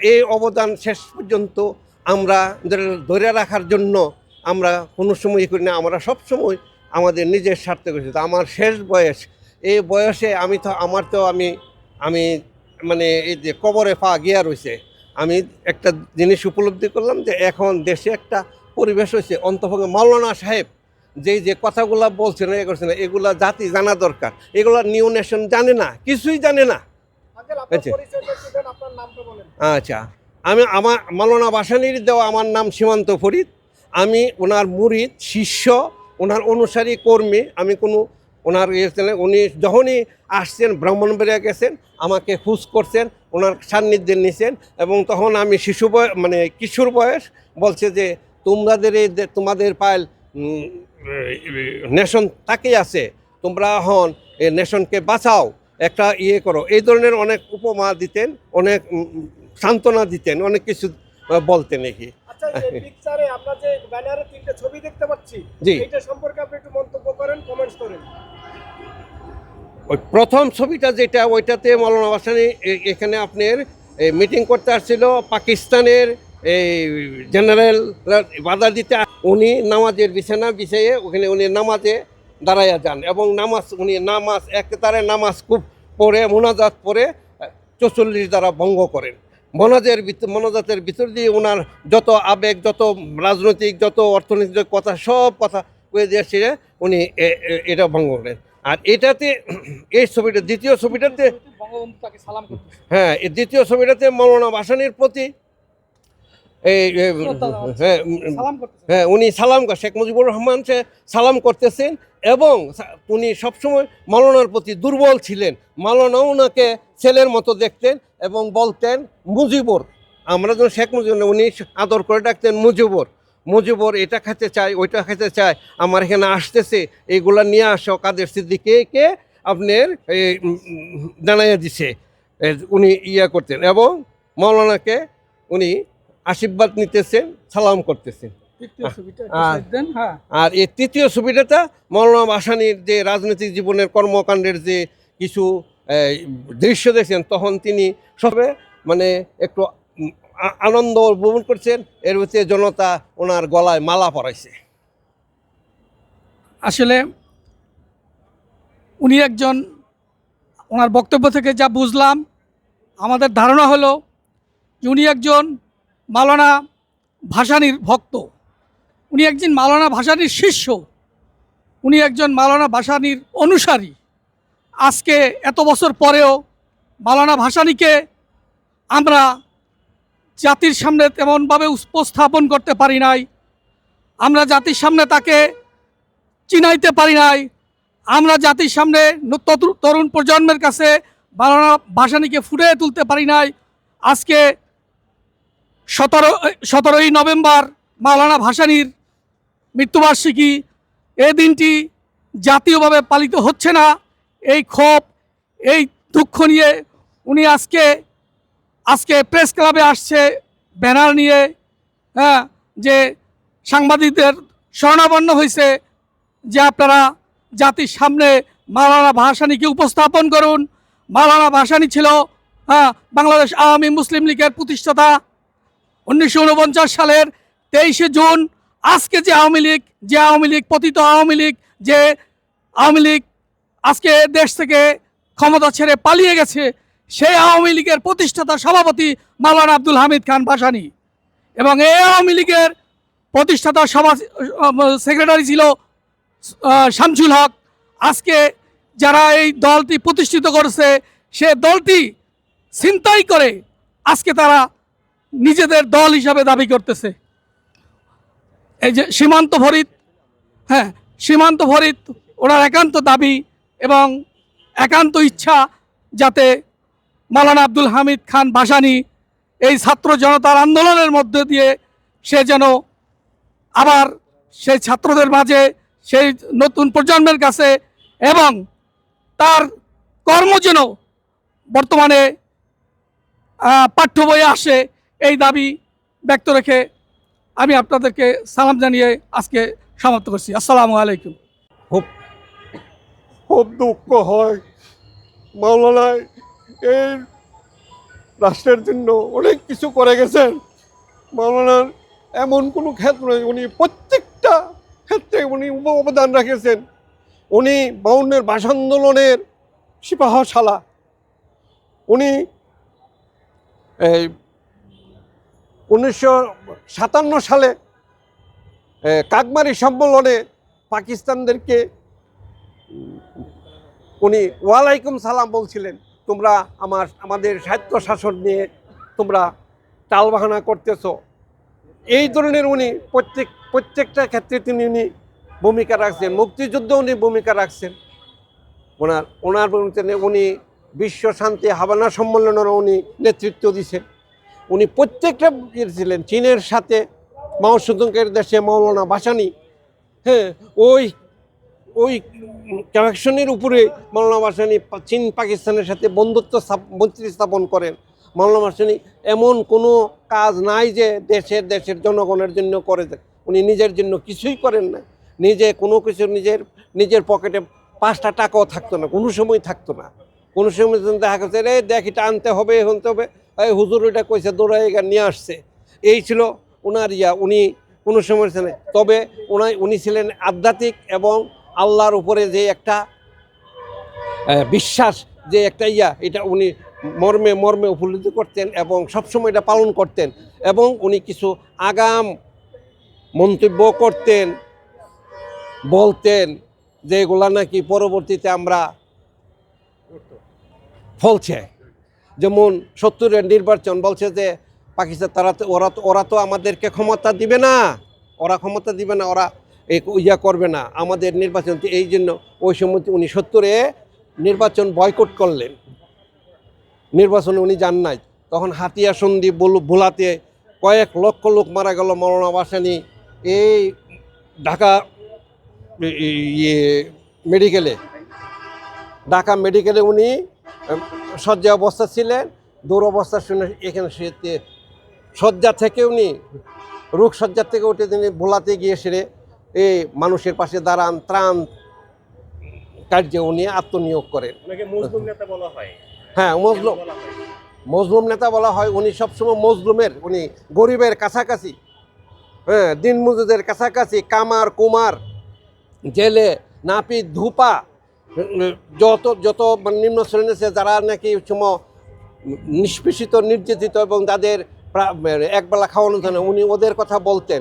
এই অবদান শেষ পর্যন্ত আমরা ধরে- রাখার জন্য আমরা কোনো সময় করি না, আমরা সব সময় আমাদের নিজের স্বার্থে করেছি তো আমার শেষ বয়স, এই বয়সে আমি তো আমার তো আমি আমি মানে এই যে কবরে পা গিয়া রয়েছে আমি একটা জিনিস উপলব্ধি করলাম যে এখন দেশে একটা পরিবেশ হয়েছে অন্তভঙ্গে মাওলানা সাহেব যেই যে কথাগুলা বলছেন, এ করছেন, এগুলা জাতি জানা দরকার, এগুলা নিউ নেশন জানে না, কিছুই জানে না। আচ্ছা। আচ্ছা আমি আমার মাওলানা বাসানির দেওয়া আমার নাম সীমান্ত ফরিদ। আমি ওনার মুরিদ শিষ্য ওনার অনুসারী কর্মী। আমি কোনো ওনার ইয়ে উনি যখনই আসছেন ব্রাহ্মণবাড়িয়া গেছেন আমাকে খুশ করছেন ওনার সান্নিধ্যে নিছেন এবং তখন আমি শিশু বয়স মানে কিশোর বয়স বলছে যে তোমাদের এই তোমাদের পায়েল নেশন তাকে আছে তোমরা এখন এই নেশনকে বাঁচাও। একটা ইয়ে করো। এই ধরনের অনেক উপমা দিতেন অনেক সান্ত্বনা দিতেন অনেক কিছু বলতেন নাকি। আচ্ছা এই পিকচারে আমরা যে ব্যানারে তিনটে ছবি দেখতে পাচ্ছি এটা সম্পর্কে আপনি একটু মন্তব্য করেন কমেন্টস করেন। ওই প্রথম ছবিটা যেটা ওইটাতে মৌলানা ভাসানি এখানে আপনার মিটিং করতে আসছিল পাকিস্তানের এই জেনারেল বাধা দিতে উনি নামাজের বিছানা বিছাইয়ে ওখানে উনি নামাজে দাঁড়াইয়া যান এবং নামাজ উনি নামাজ একতারে নামাজ খুব পড়ে মোনাজাত পড়ে চৌচল্লিশ দ্বারা ভঙ্গ করেন। মনাজের ভিতর মনাজাতের ভিতর দিয়ে ওনার যত আবেগ যত রাজনৈতিক যত অর্থনৈতিক কথা সব কথা কয়ে দিয়ে সেরে উনি এটা ভঙ্গ করেন। আর এটাতে এই ছবিটা দ্বিতীয় ছবিটাতে সালাম হ্যাঁ এই দ্বিতীয় ছবিটাতে মৌলানা ভাসানির প্রতি এই। হ্যাঁ হ্যাঁ উনি সালাম শেখ মুজিবুর রহমান সে সালাম করতেছেন এবং উনি সবসময় মাওলানার প্রতি দুর্বল ছিলেন। মাওলানা ওনাকে ছেলের মতো দেখতেন এবং বলতেন মুজিবর। আমরা যখন শেখ মুজিবুর উনি আদর করে ডাকতেন মুজিবর মুজিবর এটা খেতে চাই ওইটা খেতে চাই আমার এখানে আসতেছে এইগুলা নিয়ে আসো। কাদের সিদ্দিকে কে? আপনার এই জানাইয়া দিছে। উনি ইয়া করতেন এবং মাওলানাকে উনি আশীর্বাদ নিতেছেন সালাম করতেছেন। হ্যাঁ। আর এই তৃতীয় ছবিটাতে মৌলানা ভাসানির যে রাজনৈতিক জীবনের কর্মকাণ্ডের যে কিছু দৃশ্য দেখছেন তখন তিনি সবে মানে একটু আ- আনন্দ উপভোগ করছেন এর ভিতরে জনতা ওনার গলায় মালা পরাইছে। আসলে উনি একজন ওনার বক্তব্য থেকে যা বুঝলাম আমাদের ধারণা হলো যে উনি একজন মালানা ভাসানির ভক্ত। উনি একজন মালানা ভাসানির শিষ্য। উনি একজন মালানা ভাসানির অনুসারী। আজকে এত বছর পরেও মালানা ভাসানিকে আমরা জাতির সামনে তেমনভাবে উপস্থাপন করতে পারি নাই। আমরা জাতির সামনে তাকে চিনাইতে পারি নাই। আমরা জাতির সামনে তরুণ প্রজন্মের কাছে মালানা ভাষানিকে ফুটিয়ে তুলতে পারি নাই। আজকে সতেরো, সতেরোই নভেম্বর মাওলানা ভাসানির মৃত্যুবার্ষিকী। এ দিনটি জাতীয়ভাবে পালিত হচ্ছে না। এই ক্ষোভ, এই দুঃখ নিয়ে উনি আজকে আজকে প্রেস ক্লাবে আসছে, ব্যানার নিয়ে হ্যাঁ যে সাংবাদিকদের শরণাপন্ন হয়েছে, যে আপনারা জাতির সামনে মালানা ভাসানিকে উপস্থাপন করুন। মালানা ভাসানি ছিল হ্যাঁ বাংলাদেশ আওয়ামী মুসলিম লীগের প্রতিষ্ঠাতা। উনিশশো উনপঞ্চাশ সালের তেইশে জুন আজকে যে আওয়ামী লীগ, যে আওয়ামী লীগ, পতিত আওয়ামী লীগ, যে আওয়ামী লীগ আজকে দেশ থেকে ক্ষমতা ছেড়ে পালিয়ে গেছে, সেই আওয়ামী লীগের প্রতিষ্ঠাতা সভাপতি মাওলানা আব্দুল হামিদ খান ভাসানি এবং এই আওয়ামী লীগের প্রতিষ্ঠাতা সভা সেক্রেটারি ছিল শামসুল হক। আজকে যারা এই দলটি প্রতিষ্ঠিত করেছে, সে দলটি ছিনতাই করে আজকে তারা নিজেদের দল হিসাবে দাবি করতেছে। এই যে সীমান্ত ফরিদ হ্যাঁ সীমান্ত ফরিদ, ওনার একান্ত দাবি এবং একান্ত ইচ্ছা যাতে মাওলানা আব্দুল হামিদ খান ভাসানি এই ছাত্র জনতার আন্দোলনের মধ্যে দিয়ে সে যেন আবার সেই ছাত্রদের মাঝে সেই নতুন প্রজন্মের কাছে এবং তার কর্ম যেন বর্তমানে পাঠ্য বইয়ে আসে এই দাবি ব্যক্ত রেখে আমি আপনাদেরকে সালাম জানিয়ে আজকে সমাপ্ত করছি। আসসালামু আলাইকুম। খুব খুব দুঃখ হয় মাওলানা এই রাষ্ট্রের জন্য অনেক কিছু করে গেছেন। মাওলানার এমন কোনো ক্ষেত্র নেই, উনি প্রত্যেকটা ক্ষেত্রে উনি অবদান রেখেছেন উনি বাউন্নের ভাষা আন্দোলনের সিপাহশালা। উনি এই উনিশশো সাতান্ন সালে কাকমারি সম্মেলনে পাকিস্তানদেরকে উনি ওয়ালাইকুম সালাম বলছিলেন, তোমরা আমার, আমাদের সাহিত্য শাসন নিয়ে তোমরা টালবাহানা করতেছ। এই ধরনের উনি প্রত্যেক, প্রত্যেকটা ক্ষেত্রে তিনি উনি ভূমিকা রাখছেন, মুক্তিযুদ্ধ উনি ভূমিকা রাখছেন। ওনার ওনার উনি বিশ্ব শান্তি হাবানা সম্মেলনেরও উনি নেতৃত্ব দিছেন। উনি প্রত্যেকটা ছিলেন চীনের সাথে মাও সুদঙ্কের দেশে মৌলানা ভাসানি। হ্যাঁ ওই ওই কানেকশনের উপরে মৌলানা ভাসানি চীন, পাকিস্তানের সাথে বন্ধুত্ব মৈত্রী স্থাপন করেন। মৌলানা ভাসানি এমন কোনো কাজ নাই যে দেশের দেশের জনগণের জন্য করে দেন। উনি নিজের জন্য কিছুই করেন না। নিজে কোনো কিছু নিজের নিজের পকেটে পাঁচটা টাকাও থাকতো না, কোনো সময় থাকতো না। কোনো সময় দেখা গেছে, রে দেখ, এটা আনতে হবে আনতে হবে। এই হুজুর ওইটা কইছে দৌড়াই গা নিয়ে আসছে। এই ছিল ওনার ইয়া, উনি কোনো সময় ছিলেন, তবে ওনাই উনি ছিলেন আধ্যাত্মিক এবং আল্লাহর উপরে যে একটা বিশ্বাস, যে একটা ইয়া, এটা উনি মর্মে মর্মে উপলব্ধি করতেন এবং সবসময় এটা পালন করতেন এবং উনি কিছু আগাম মন্তব্য করতেন, বলতেন যে এগুলা নাকি পরবর্তীতে আমরা ফলছে। যেমন সত্তরের নির্বাচন বলছে যে পাকিস্তান তারা ওরা তো ওরা তো আমাদেরকে ক্ষমতা দিবে না। ওরা ক্ষমতা দিবে না, ওরা ইয়া করবে না। আমাদের নির্বাচন এই জন্য ওই সময় উনি সত্তরে নির্বাচন বয়কট করলেন। নির্বাচনে উনি যান নাই। তখন হাতিয়া সন্ধি ভোলাতে কয়েক লক্ষ লোক মারা গেল মৌলানা বাসানি এই ঢাকা ইয়ে মেডিকেলে। ঢাকা মেডিকেলে উনি শয্যা অবস্থা ছিলেন দৌড় অবস্থা শুনে এখানে শুয়েতে শয্যা থেকে উনি রোগ শয্যা থেকে উঠে তিনি ভোলাতে গিয়ে সেরে এই মানুষের পাশে দাঁড়ান ত্রাণ কার্যে উনি আত্মনিয়োগ করেন। হয়। হ্যাঁ মজলুম। মজলুম নেতা বলা হয় উনি সবসময় মজলুমের উনি গরিবের কাছাকাছি। হ্যাঁ দিনমজুদের কাছাকাছি কামার কুমার জেলে নাপিত ধুপা যত যত মানে নিম্ন শ্রেণি আছে, যারা নাকি সময় নিষ্পেষিত, নির্যাতিত এবং তাদের একবেলা খাওয়ানো জানে উনি ওদের কথা বলতেন।